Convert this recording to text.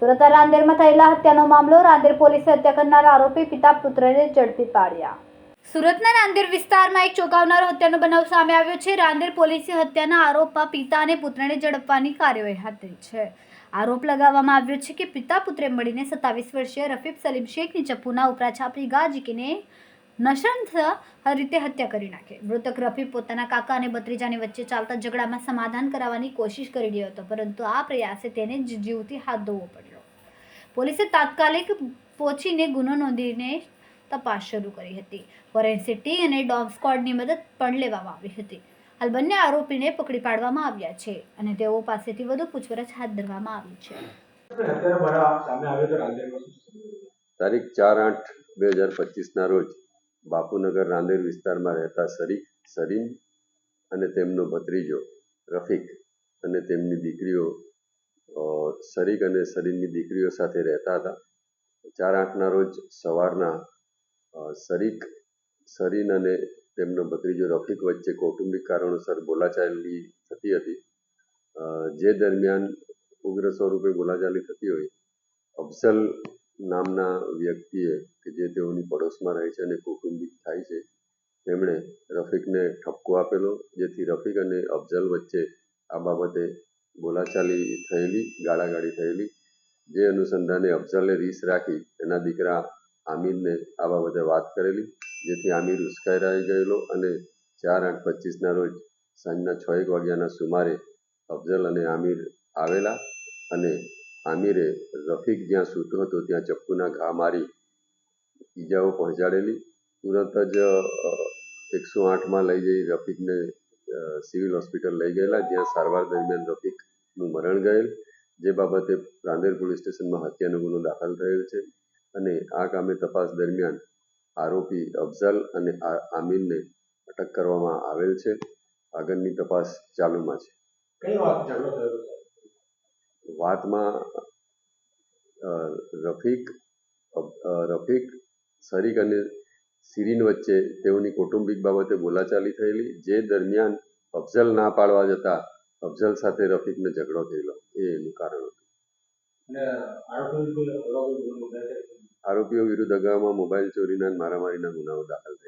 સુરતના રાંદેરમાં થયેલા હત્યાનો મામલો, રાંદેર પોલીસે હત્યા કરનાર આરોપી પિતા પુત્રને ઝડપી પાડ્યા. સુરતના રાંદેર વિસ્તારમાં એક ચોંકાવનારો હત્યાનો બનાવ સામે આવ્યો છે. રાંદેર પોલીસે હત્યાના આરોપમાં પિતા અને પુત્રને ઝડપવાની કાર્યવાહી હાથ ધરી છે. આરોપ લગાવવામાં આવ્યો છે કે પિતા પુત્રે મળીને સત્તાવીસ વર્ષીય રફીફ સલીમ શેખની ચપ્પુના ઉપરા છાપરી ગા ઝીકીને નશંત રીતે હત્યા કરી નાખી. મૃતક રફીફ પોતાના કાકા અને ભત્રીજાની વચ્ચે ચાલતા ઝઘડામાં સમાધાન કરાવવાની કોશિશ કરી રહ્યો હતો, પરંતુ આ પ્રયાસે તેને જીવથી હાથ ધોવો પડ્યો. પોલીસે તાત્કાલિક પહોંચીને ગુનો નોંધીને તપાસ શરૂ કરી હતી. ફોરેન્સિક ટીમ અને ડોગ સ્કોડની મદદ પણ લેવામાં આવી હતી. હાલ બંને આરોપીને પકડી પાડવામાં આવ્યા છે અને તેઓ પાસેથી વધુ પૂછપરછ હાથ ધરવામાં આવી છે? તારીખ ચાર આઠ બે હજાર પચીસના રોજ બાપુનગર રાંદેર વિસ્તારમાં રહેતા સરી સરીન અને તેમનો ભત્રીજો રફીક અને તેમની દીકરીઓ શરીક અને શરીરની દીકરીઓ સાથે રહેતા હતા. ચાર આઠના રોજ સવારના શરીક સરીન અને તેમનો ભત્રીજો રફીક વચ્ચે કૌટુંબિક કારણોસર બોલાચાલી થતી હતી. જે દરમિયાન ઉગ્ર સ્વરૂપે બોલાચાલી થતી હોય, અફઝલ નામના વ્યક્તિએ કે જે તેઓની પડોશમાં રહે છે અને કૌટુંબિક થાય છે, તેમણે રફીકને ઠપકો આપેલો, જેથી રફીક અને અફઝલ વચ્ચે આ બાબતે બોલાચાલી થયેલી, ગાળાગાળી થયેલી. જે અનુસંધાને અફઝલે રીસ રાખી એના દીકરા આમિરને આ બાબતે વાત કરેલી, જેથી આમિર ઉશ્કેરાઈ ગયેલો અને ચાર આઠ પચીસના રોજ સાંજના છ એક વાગ્યાના સુમારે અફઝલ અને આમિર આવેલા અને આમિરે રફીક જ્યાં સૂતો હતો ત્યાં ચપ્પુના ઘા મારી ઈજાઓ પહોંચાડેલી. તુરંત જ એકસો આઠમાં લઈ જઈ રફીકને સિવિલ હોસ્પિટલ લઈ ગયેલા, જ્યાં સારવાર દરમિયાન રફીકનું મરણ ગયેલ જે બાબતે રાંદેર પોલીસ સ્ટેશનમાં હત્યાનો ગુનો દાખલ થયેલ છે અને આ કામે તપાસ દરમિયાન આરોપી અફઝલ અને આમીનને આમિરને અટક કરવામાં આવેલ છે આગળની તપાસ ચાલુમાં છે? વાતમાં રફીક રફીક શરીક અને સિરીન વચ્ચે તેઓની કૌટુંબિક બાબતે બોલાચાલી થયેલી જે દરમિયાન અફઝલ ના પાડવા જતા અફઝલ સાથે રફીકને ઝઘડો થયેલો એ એનું કારણ હતું? આરોપીઓ વિરુદ્ધ અગાઉમાં મોબાઈલ ચોરીના મારામારીના ગુનાઓ દાખલ થયેલા